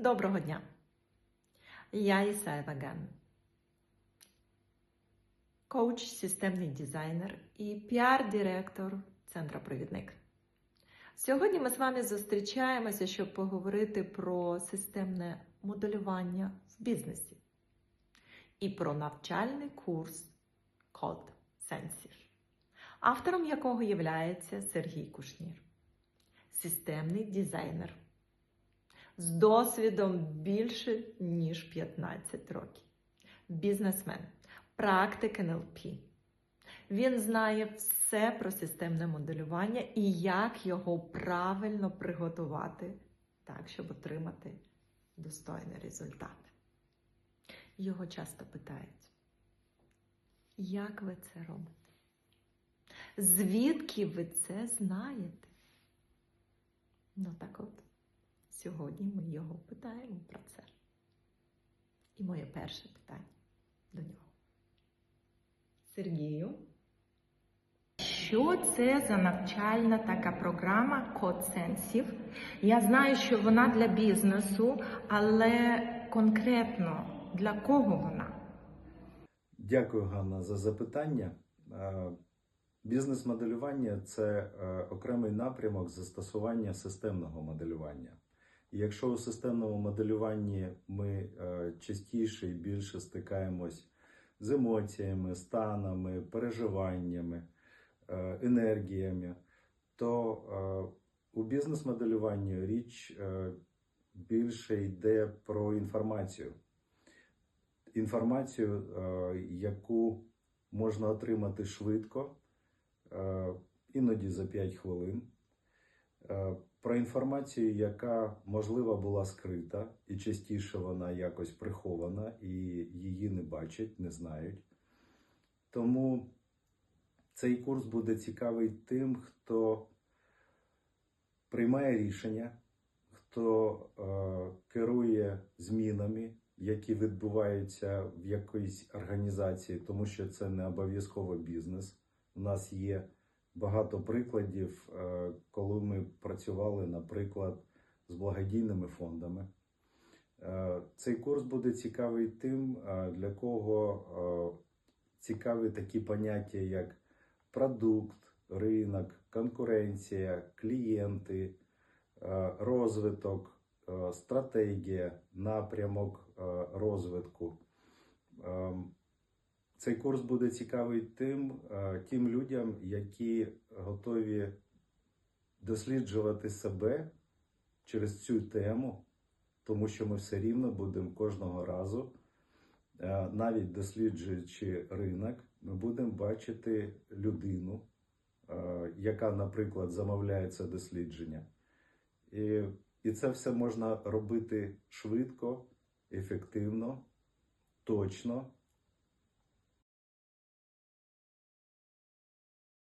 Доброго дня! Я Ісаєва Ген, коуч, системний дизайнер і піар-директор Центра Провідник. Сьогодні ми з вами зустрічаємося, щоб поговорити про системне моделювання в бізнесі і про навчальний курс Код Сенсір, автором якого є Сергій Кушнір, системний дизайнер з досвідом більше ніж 15 років. Бізнесмен, практик НЛП. Він знає все про системне моделювання і як його правильно приготувати так, щоб отримати достойний результат. Його часто питають, як ви це робите? Звідки ви це знаєте? Ну так от. Сьогодні ми його питаємо про це. І моє перше питання до нього. Сергію. Що це за навчальна така програма Код Сенсів? Я знаю, що вона для бізнесу, але конкретно для кого вона? Дякую, Ганна, за запитання. Е, Бізнес-моделювання це е, окремий напрямок застосування системного моделювання. І якщо у системному моделюванні ми е, частіше і більше стикаємось з емоціями, станами, переживаннями, е, енергіями, то е, у бізнес-моделюванні річ більше йде про інформацію. Інформацію, яку можна отримати швидко, іноді за 5 хвилин. Е, Про інформацію, яка можливо була скрита, і частіше вона якось прихована, і її не бачать, не знають. Тому цей курс буде цікавий тим, хто приймає рішення, хто е, керує змінами, які відбуваються в якоїсь організації, тому що це не обов'язково бізнес. У нас є багато прикладів, е, коли ми працювали, наприклад, з благодійними фондами. Е, Цей курс буде цікавий тим, е, для кого е, цікаві такі поняття, як продукт, ринок, конкуренція, клієнти, розвиток, стратегія, напрямок розвитку. Ем, Цей курс буде цікавий тим, тим людям, які готові досліджувати себе через цю тему, тому що ми все рівно будемо кожного разу, е, навіть досліджуючи ринок, ми будемо бачити людину, е, яка, наприклад, замовляє це дослідження. І, і це все можна робити швидко, ефективно, точно